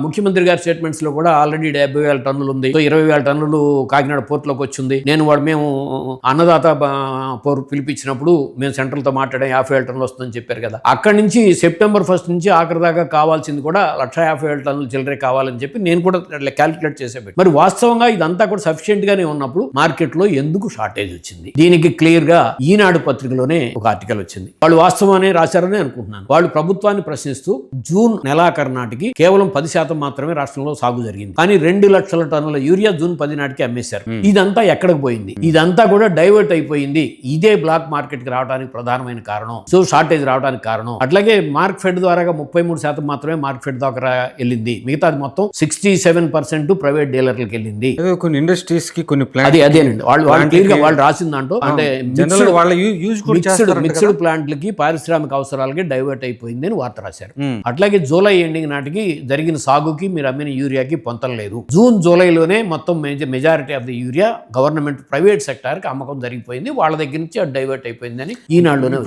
ముఖ్యమంత్రి గారి స్టేట్మెంట్స్లో కూడా ఆల్రెడీ డెబ్బై వేల టన్నులు ఉంది. ఇరవై వేల టన్నులు కాకినాడ పోర్టులోకి వచ్చింది. నేను వాడు మేము అన్నదాత పోర్ పిలిపించినప్పుడు మేము సెంట్రల్తో యాభై వేల టన్నులు వస్తుందని చెప్పారు కదా. అక్కడి నుంచి సెప్టెంబర్ ఫస్ట్ నుంచి ఆఖరి దాకా కావాల్సింది కూడా లక్ష యాభై వేల టన్నులు చిల్లరే కావాలని చెప్పి నేను కూడా క్యాలిక్యులేట్ చేసేపెట్టి మరి వాస్తవంగా ఇదంతా కూడా సఫిషియెంట్ గానే ఉన్నప్పుడు మార్కెట్లో ఎందుకు షార్టేజ్ వచ్చింది? దీనికి క్లియర్గా ఈనాడు పత్రికలోనే ఒక ఆర్టికల్ వచ్చింది. వాళ్ళు వాస్తవాన్ని రాశారని అనుకుంటున్నాను. వాళ్ళు ప్రభుత్వాన్ని ప్రశ్నిస్తూ జూన్ నెలాఖరు నాటికి కేవలం పది శాతం మాత్రమే రాష్ట్రంలో సాగు జరిగింది. కానీ రెండు లక్షల టన్నుల యూరియా జూన్ పది నాటికి అమ్మేశారు. ఇదంతా ఎక్కడికి పోయింది? ఇదంతా కూడా డైవర్ట్ అయిపోయింది. ఇదే బ్లాక్ మార్కెట్కి రావడానికి ప్రధానమైన కారణం. సో షార్టేజ్ రావడానికి కారణం. అట్లాగే మార్క్ ఫెడ్ ద్వారా ముప్పై మూడు శాతం మాత్రమే మార్క్ ఫెడ్ ద్వారా వెళ్ళింది. మిగతాది మొత్తం సిక్స్టీ సెవెన్ పర్సెంట్ ప్రైవేట్ డీలర్లకు వెళ్ళింది. కొన్ని ఇండస్ట్రీస్కి కొన్ని ప్లాంట్ అది అదేనండి వాళ్ళు వాళ్ళు క్లియర్గా వాళ్ళు రాసిన దాంట్లో అంటే మిక్స్డ్ మిక్స్డ్ ప్లాంట్లకి పారిశ్రామిక అవసరాలకి డైవర్ట్ అయిపోయింది అని వార్త రాశారు. అట్లాగే జూలై ఎండింగ్ నాటికి జరిగిన సాగుకి మీరు అమ్మిన యూరియాకి పొంతం లేదు. జూన్ జూలైలోనే మొత్తం majority of the urea government private సెక్టార్కి అమ్మకం జరిగిపోయింది. వాళ్ళ దగ్గర నుంచి అది డైవర్ట్ అయిపోయిందని ఈనాడులోనే